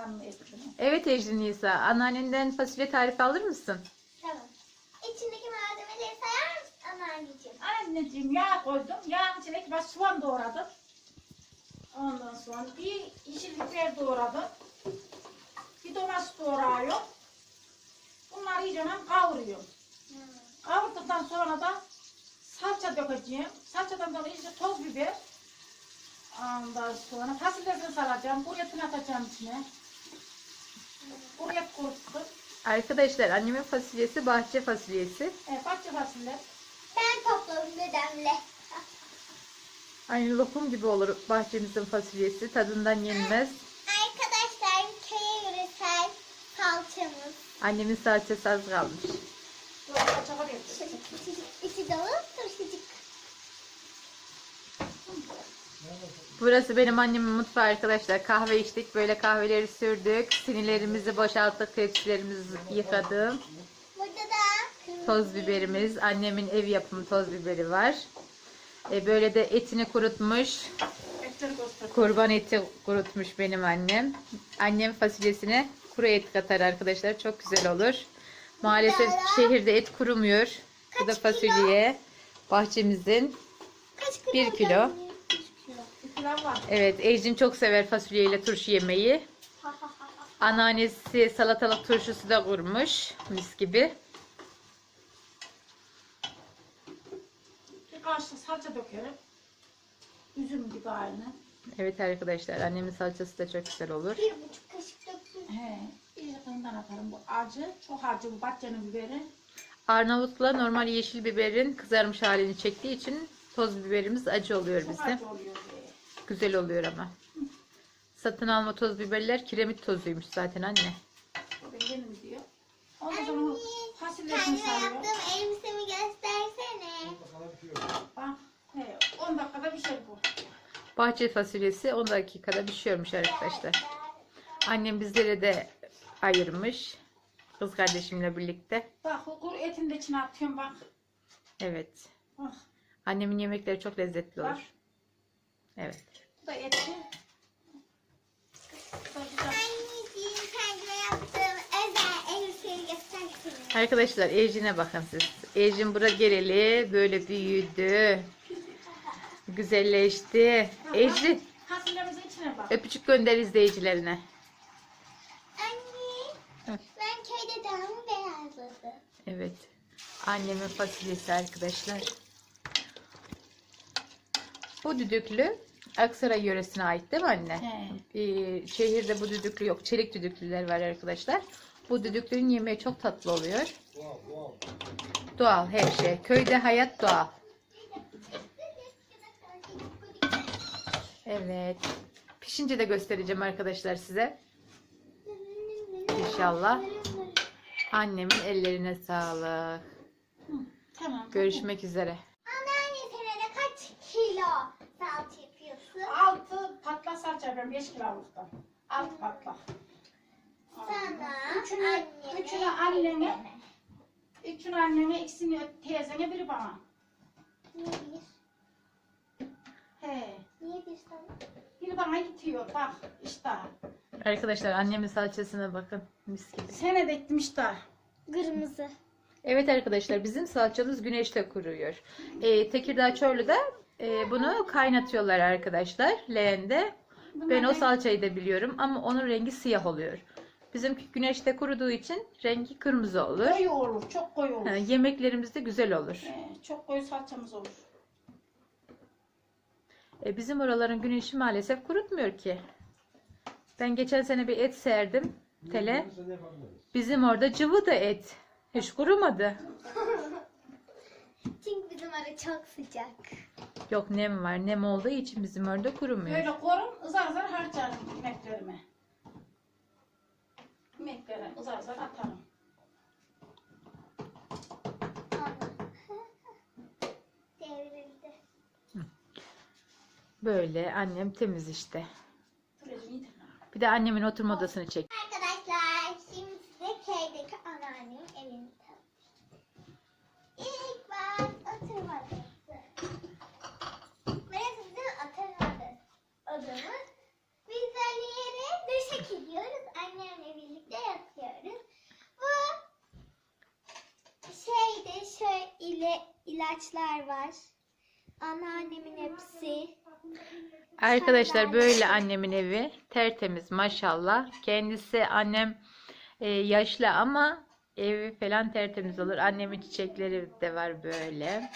Soğanlı etini. Evet Ecrin Nisa. Anneannenden fasulye tarifi alır mısın? Tamam. İçindeki malzemeleri sayar mısın anneanneciğim? Anneciğim yağ koydum. Yağın içine iki baş soğan doğradım. Ondan sonra bir yeşil biber doğradım. Bir domates doğrayıyorum. Bunları iyice ben kavuruyorum. Kavurduktan sonra da salça dökeceğim. Salçadan sonra iyice toz biber. Ondan sonra fasulyesini saracağım. Buryatını atacağım içine. Buryat kuruttum. Arkadaşlar annemin fasulyesi bahçe fasulyesi. E, bahçe fasulye. Ben topladım dedemle. Aynı lokum gibi olur bahçemizin fasulyesi. Tadından yenmez. Arkadaşlar köye yöresel salçamız. Annemin salçası az kalmış. Burası benim annemin mutfağı arkadaşlar. Kahve içtik. Böyle kahveleri sürdük. Sinilerimizi boşalttık. Tepsilerimizi yıkadım. Burada da. Toz biberimiz. Annemin ev yapımı toz biberi var. E, böyle de etini kurutmuş. Kurban eti kurutmuş benim annem. Annem fasulyesine kuru et katar arkadaşlar. Çok güzel olur. Maalesef şehirde et kurumuyor. Bu da kilo? fasulye. Bahçemizin. Kaç kilo? Bir kilo. anne? Bir kilo. Bir pilav var. Evet Ecrin çok sever fasulyeyle turşu yemeyi. Anneannesi salatalık turşusu da kurmuş. Mis gibi. Kaşık salça dökerim. Üzüm gibi aynı. Evet arkadaşlar annemin salçası da çok güzel olur. Bir buçuk kaşık döktüm. He. Kıyımdan atarım. Bu acı. Çok acı bu bahçenin biberi. Arnavutla normal yeşil biberin kızarmış halini çektiği için toz biberimiz acı oluyor Çok bizde. acı oluyor. Güzel oluyor ama. Satın alma toz biberler kiremit tozuymuş zaten anne. O da benim diyor. Ondan sonra fasulyesini Kendime sarıyorum. yaptığım elbisemi göstersene. Bak. He. 10 dakikada bir şey bu. Bahçe fasulyesi 10 dakikada pişiyormuş arkadaşlar. Annem bizlere de ayırmış. Kız kardeşimle birlikte. Bak o kuru etini de içine atıyorum bak. Evet. Bak. Annemin yemekleri çok lezzetli olur. Evet. Göstersene. Arkadaşlar Ejin'e bakın siz. Ejin bura geleli böyle büyüdü. Güzelleşti. Ejin öpücük gönder izleyicilerine. Anne. Evet. Ben köyde dağımı beyazladım. Evet. Annemin fasulyesi arkadaşlar. Bu düdüklü Aksaray yöresine ait değil mi anne? He. Ee, şehirde bu düdüklü yok. Çelik düdüklüler var arkadaşlar. Bu düdüklünün yemeği çok tatlı oluyor. Doğal her şey. Köyde hayat doğal. Evet. Pişince de göstereceğim arkadaşlar size. İnşallah. Annemin ellerine sağlık. Tamam. Görüşmek üzere. Anneanne senede kaç kilo salça yapıyorsun? Altı patlak salça yapıyorum 5 kiloluktan. Altı patlak. Sana, Üçünü, annene, üçünü annene, üçünü annene, ikisini teyzene, biri bana. Niye bir? He. Niye bir sana? Biri bana yetiyor bak işte. Arkadaşlar annemin salçasına bakın. Mis gibi. Sene de ettim işte. Kırmızı. Evet arkadaşlar bizim salçamız güneşte kuruyor. Ee, Tekirdağ Çorlu'da e, bunu kaynatıyorlar arkadaşlar leğende. Ben o salçayı da biliyorum ama onun rengi siyah oluyor. Bizimki güneşte kuruduğu için rengi kırmızı olur. Koyu olur, çok koyu olur. Ha, yemeklerimiz de güzel olur. He, çok koyu salçamız olur. E, bizim oraların güneşi maalesef kurutmuyor ki. Ben geçen sene bir et serdim tele. Bizim orada cıvı da et. Hiç kurumadı. Çünkü bizim ara çok sıcak. Yok nem var. Nem olduğu için bizim orada kurumuyor. Böyle korum, ızar ızar harcarım yemeklerime. Yemeklerime ızar ızar atarım. Devrildi. Böyle annem temiz işte. Bir de annemin oturma odasını çek. Arkadaşlar şimdi size köydeki anneannemin evini tanıtayım. İlk baş oturma odası. Burası bizim oturma odası- odamız. Biz böyle yere döşek ediyoruz. ile ilaçlar var. Anneannemin hepsi. Arkadaşlar böyle annemin evi tertemiz maşallah. Kendisi annem e, yaşlı ama evi falan tertemiz olur. Annemin çiçekleri de var böyle.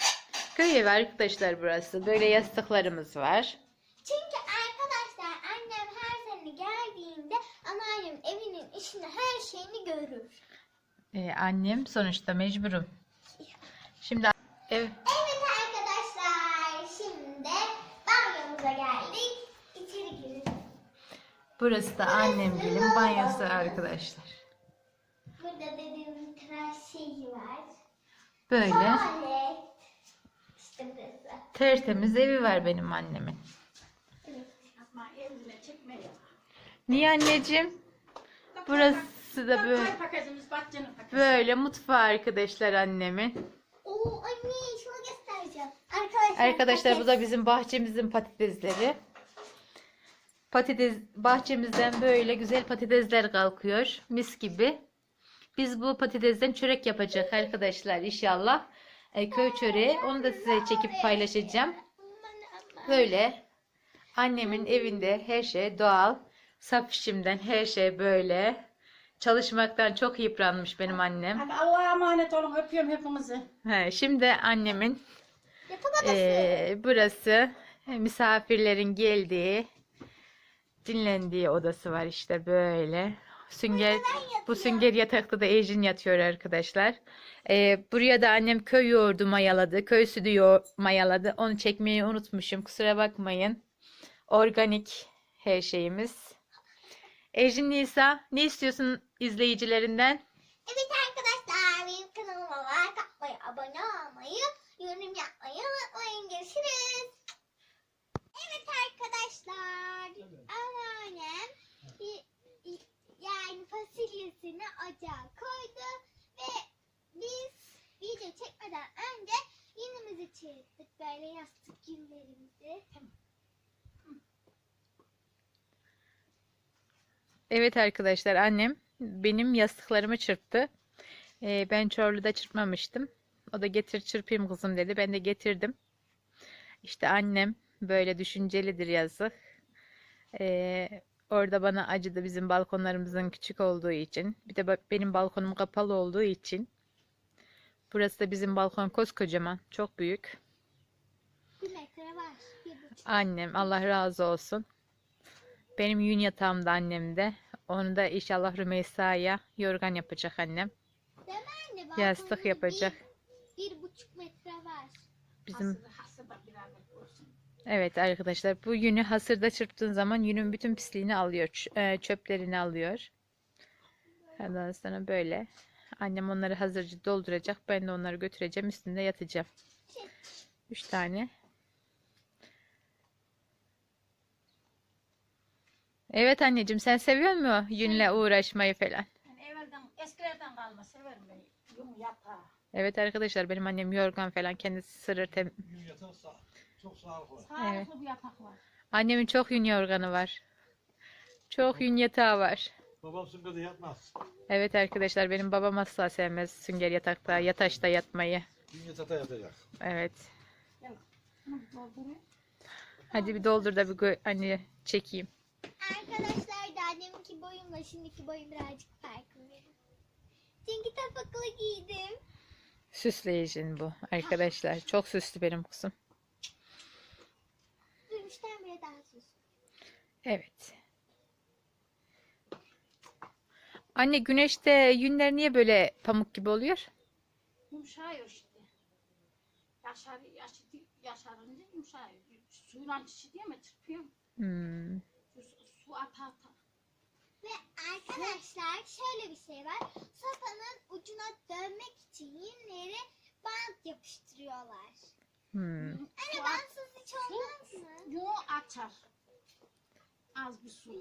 Köy evi arkadaşlar burası. Böyle yastıklarımız var. Çünkü arkadaşlar annem her sene geldiğinde anneannem evinin işini her şeyini görür. E, annem sonuçta mecburum. Şimdi ev Evet arkadaşlar şimdi banyomuza geldik. Burası da annemgilin banyosu arkadaşlar. Burada dediğim tıraş şeyi var. Böyle Tuvalet. İşte burası. tertemiz evi var benim annemin. Niye anneciğim? Burası da böyle. Böyle mutfağı arkadaşlar annemin. Oo anne şunu göstereceğim. Arkadaşlar. Arkadaşlar bu da bizim bahçemizin patatesleri. Patates bahçemizden böyle güzel patatesler kalkıyor. Mis gibi. Biz bu patatesden çörek yapacak arkadaşlar inşallah. E, köy çöreği. Onu da size çekip paylaşacağım. Böyle annemin evinde her şey doğal. Saf işimden her şey böyle. Çalışmaktan çok yıpranmış benim annem. Hadi Allah'a emanet olun. Öpüyorum hepinizi. He, şimdi annemin Yatak odası. Ee, burası misafirlerin geldiği, dinlendiği odası var işte böyle. Sünger, bu sünger yatakta da Ejin yatıyor arkadaşlar. Ee, buraya da annem köy yoğurdu mayaladı, köy sütü yoğur- mayaladı. Onu çekmeyi unutmuşum, kusura bakmayın. Organik her şeyimiz. Ejin Nisa, ne istiyorsun izleyicilerinden? Evet arkadaşlar benim kanalıma like atmayı, abone olmayı, yorum yapmayı unutmayın. Görüşürüz. Evet arkadaşlar. Anneannem bir, yani fasulyesini ocağa koydu ve biz video çekmeden önce yünümüzü çırptık böyle yastık yünlerimizi. Evet arkadaşlar annem benim yastıklarımı çırptı. Ee, ben Çorlu'da çırpmamıştım. O da getir çırpayım kızım dedi. Ben de getirdim. İşte annem böyle düşüncelidir yazık. Ee, orada bana acıdı bizim balkonlarımızın küçük olduğu için. Bir de benim balkonum kapalı olduğu için. Burası da bizim balkon koskocaman. Çok büyük. Bir metre var. Bir. Annem Allah razı olsun. Benim yün yatağım da annemde. Onu da inşallah Rümeysa'ya yorgan yapacak annem. Değil mi anne? Yastık yapacak. Bir, bir buçuk metre var. Bizim Hasır, hasır da beraber olsun. Evet arkadaşlar bu yünü hasırda çırptığın zaman yünün bütün pisliğini alıyor. e, çöplerini alıyor. Ondan sonra böyle. Annem onları hazırcı dolduracak. Ben de onları götüreceğim. Üstünde yatacağım. Üç tane. Evet anneciğim sen seviyor musun yünle uğraşmayı falan? Yani evvelden, eskilerden kalma severim ben. Yumu yatağı. Evet arkadaşlar benim annem yorgan falan kendisi sırır tem- çok sağlıklı. Sağlıklı bir yatak var. Annemin çok yün yorganı var. Çok yün yatağı var. Babam süngerde yatmaz. Evet arkadaşlar benim babam asla sevmez sünger yatakta, yataşta yatmayı. Gün yatakta yatacak. Evet. Bunu. Hadi bir doldur da bir gö- anne çekeyim. Arkadaşlar da anneminki boyumla şimdiki boyum birazcık farklı. Çünkü topuklu giydim. Süsleyicin bu arkadaşlar. Çok süslü benim kızım. Dönüşten bile daha süslü. Evet. Anne güneşte yünler niye böyle pamuk gibi oluyor? Yumuşağıyor işte. Yaşar, yaşar, yaşarınca yumuşağıyor. Suyla içi diye mi çırpıyorum? Hmm. Su, su ata ata. Ve arkadaşlar şöyle bir şey var. Sopanın ucuna dönmek için yünleri bant yapıştırıyorlar. Hmm. Anne bantsız hiç olmaz mı? Yumu açar. Az bir su. Şey.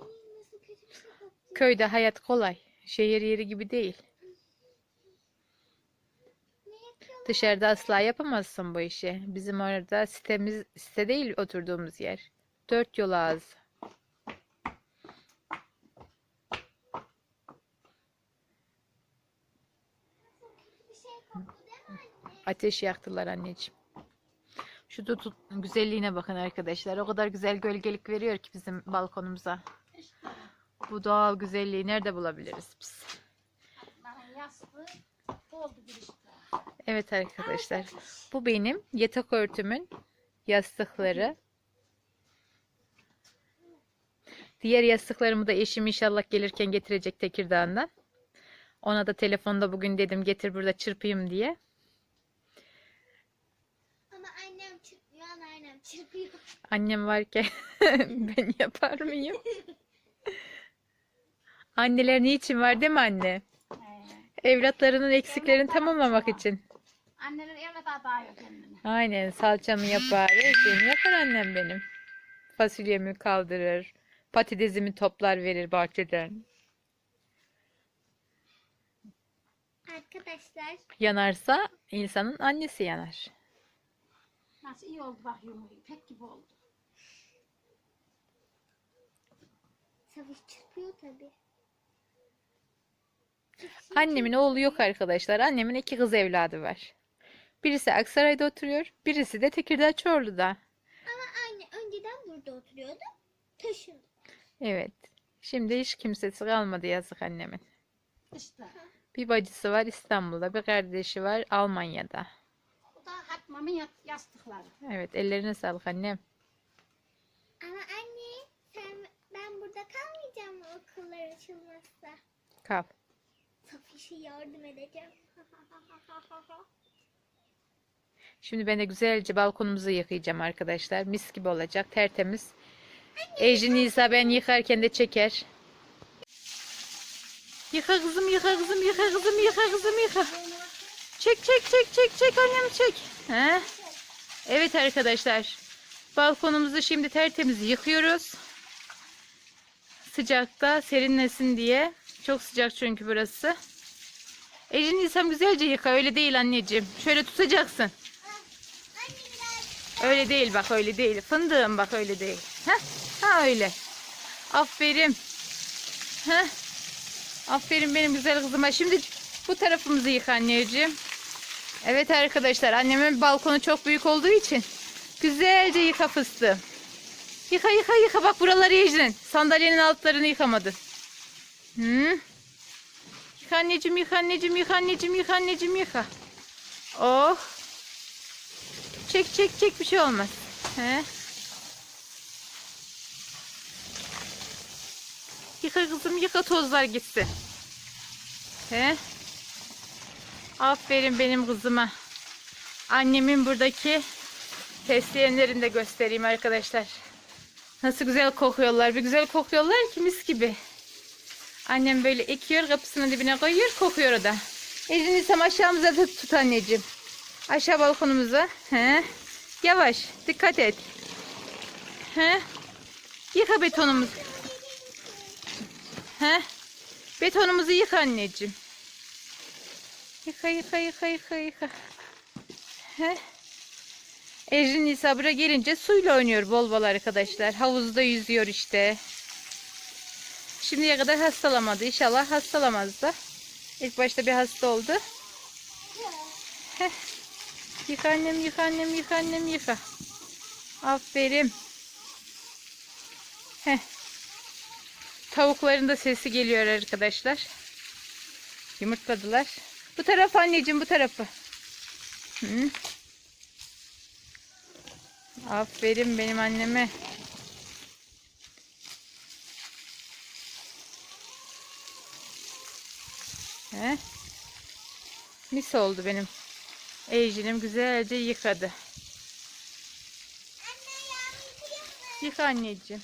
Köyde hayat kolay. Şehir yeri gibi değil. Dışarıda asla yapamazsın bu işi. Bizim orada sitemiz site değil oturduğumuz yer. Dört yol ağzı. Şey koktu değil mi anne? Ateş yaktılar anneciğim. Şu tutun güzelliğine bakın arkadaşlar. O kadar güzel gölgelik veriyor ki bizim balkonumuza. Bu doğal güzelliği nerede bulabiliriz biz? Evet arkadaşlar. Bu benim yatak örtümün yastıkları. Diğer yastıklarımı da eşim inşallah gelirken getirecek Tekirdağ'dan. Ona da telefonda bugün dedim getir burada çırpayım diye. Ama annem çırpıyor, anneannem çırpıyor. Annem varken ben yapar mıyım? Anneler niçin var değil mi anne? Evlatlarının eksiklerini tamamlamak için. anneler evlat adayıyor kendini. Aynen salçamı yapar, her şeyini yapar annem benim. Fasulyemi kaldırır, patatesimi toplar verir bahçeden. Arkadaşlar Yanarsa insanın annesi yanar. Nasıl iyi oldu bak yumruğu. Pek gibi oldu. savaş çırpıyor tabii. Annemin oğlu yok arkadaşlar. Annemin iki kız evladı var. Birisi Aksaray'da oturuyor, birisi de Tekirdağ Çorlu'da. Ama anne önceden burada oturuyordu. Taşındı. Evet. Şimdi hiç kimsesi kalmadı yazık annemin. İşte. Bir bacısı var İstanbul'da, bir kardeşi var Almanya'da. Bu da Hatmam'ın yat- yastıkları. Evet, ellerine sağlık annem. Ama anne sen ben burada kalmayacağım mı okullar açılmazsa? Kal. Safiş'e yardım edeceğim. Şimdi ben de güzelce balkonumuzu yıkayacağım arkadaşlar. Mis gibi olacak, tertemiz. Ejin Nisa ben yıkarken de çeker. Yıka kızım, yıka kızım, yıka kızım, yıka kızım, yıka. Çek, çek, çek, çek, çek annem çek. He? Evet arkadaşlar. Balkonumuzu şimdi tertemiz yıkıyoruz. Sıcakta serinlesin diye. Çok sıcak çünkü burası. Ejin Nisa'm güzelce yıka. Öyle değil anneciğim. Şöyle tutacaksın. Öyle değil bak öyle değil. Fındığım bak öyle değil. Heh, ha öyle. Aferin. Heh. Aferin benim güzel kızıma. Şimdi bu tarafımızı yıka anneciğim. Evet arkadaşlar annemin balkonu çok büyük olduğu için güzelce yıka fıstığım. Yıka yıka yıka bak buraları yiyeceksin. Sandalyenin altlarını yıkamadın. Hı? Yıka anneciğim yıka anneciğim yıka anneciğim yıka anneciğim yıka. Oh. Çek çek çek bir şey olmaz. He? Yıka kızım yıka tozlar gitsin. He? Aferin benim kızıma. Annemin buradaki fesleğenlerini de göstereyim arkadaşlar. Nasıl güzel kokuyorlar. Bir güzel kokuyorlar ki mis gibi. Annem böyle ekiyor kapısının dibine koyuyor kokuyor o da. Elini tam aşağımıza da tut anneciğim. Aşağı balkonumuza. He. Yavaş. Dikkat et. He. Yıka betonumuzu. He. Betonumuzu yıka anneciğim. Yıka yıka yıka yıka yıka. He. Ejrin Nisa buraya gelince suyla oynuyor bol bol arkadaşlar. Havuzda yüzüyor işte. Şimdiye kadar hastalamadı. İnşallah hastalamaz da. İlk başta bir hasta oldu. Heh. Yıka annem, yıka annem, yıka annem, yıka. Aferin. Heh. Tavukların da sesi geliyor arkadaşlar. Yumurtladılar. Bu taraf anneciğim, bu tarafı. Hı. Aferin benim anneme. He? Mis oldu benim. Ejin'im güzelce yıkadı. Yıka anneciğim.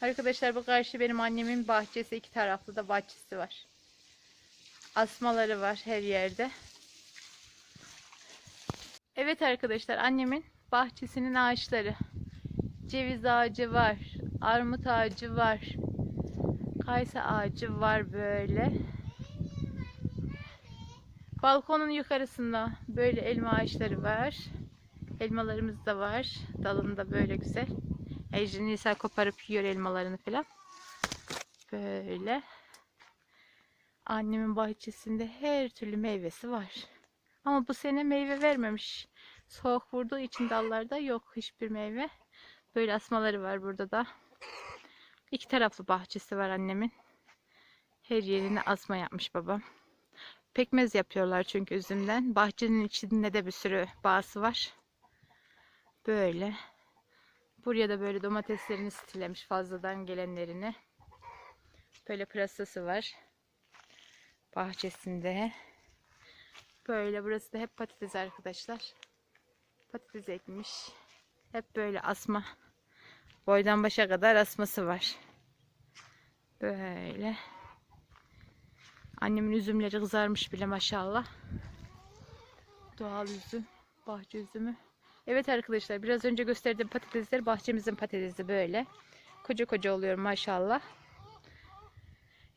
Arkadaşlar bu karşı benim annemin bahçesi. iki taraflı da bahçesi var. Asmaları var her yerde. Evet arkadaşlar annemin bahçesinin ağaçları. Ceviz ağacı var. Armut ağacı var. Kayısı ağacı var böyle. Balkonun yukarısında böyle elma ağaçları var. Elmalarımız da var. Dalında böyle güzel. Ejrin Nisa koparıp yiyor elmalarını falan. Böyle. Annemin bahçesinde her türlü meyvesi var. Ama bu sene meyve vermemiş. Soğuk vurduğu için dallarda yok hiçbir meyve. Böyle asmaları var burada da. İki taraflı bahçesi var annemin. Her yerine asma yapmış babam. Pekmez yapıyorlar çünkü üzümden. Bahçenin içinde de bir sürü bağısı var. Böyle. Buraya da böyle domateslerini stilemiş fazladan gelenlerini. Böyle pırasası var. Bahçesinde. Böyle burası da hep patates arkadaşlar. Patates ekmiş. Hep böyle asma. Boydan başa kadar asması var. Böyle. Annemin üzümleri kızarmış bile maşallah. Doğal üzüm. Bahçe üzümü. Evet arkadaşlar biraz önce gösterdiğim patatesler bahçemizin patatesi böyle. Koca koca oluyor maşallah.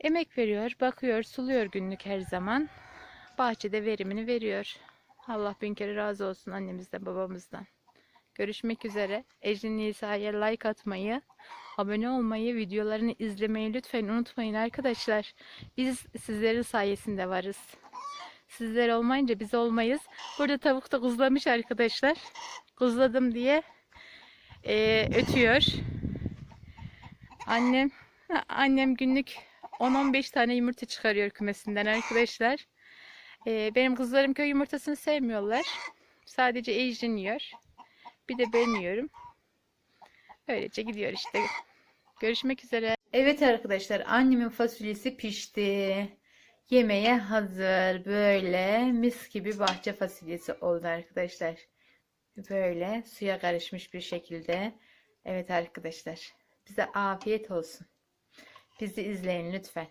Emek veriyor, bakıyor, suluyor günlük her zaman. Bahçede verimini veriyor. Allah bin kere razı olsun annemizden babamızdan. Görüşmek üzere. Ecrin Nisa'ya like atmayı, abone olmayı, videolarını izlemeyi lütfen unutmayın arkadaşlar. Biz sizlerin sayesinde varız. Sizler olmayınca biz olmayız. Burada tavuk da kuzlamış arkadaşlar. Kuzladım diye eee, ötüyor. Annem annem günlük 10-15 tane yumurta çıkarıyor kümesinden arkadaşlar. Eee, benim kızlarım köy yumurtasını sevmiyorlar. Sadece Ejrin yiyor. Bir de ben yiyorum. Öylece gidiyor işte. Görüşmek üzere. Evet arkadaşlar annemin fasulyesi pişti. Yemeğe hazır. Böyle mis gibi bahçe fasulyesi oldu arkadaşlar. Böyle suya karışmış bir şekilde. Evet arkadaşlar. Bize afiyet olsun. Bizi izleyin lütfen.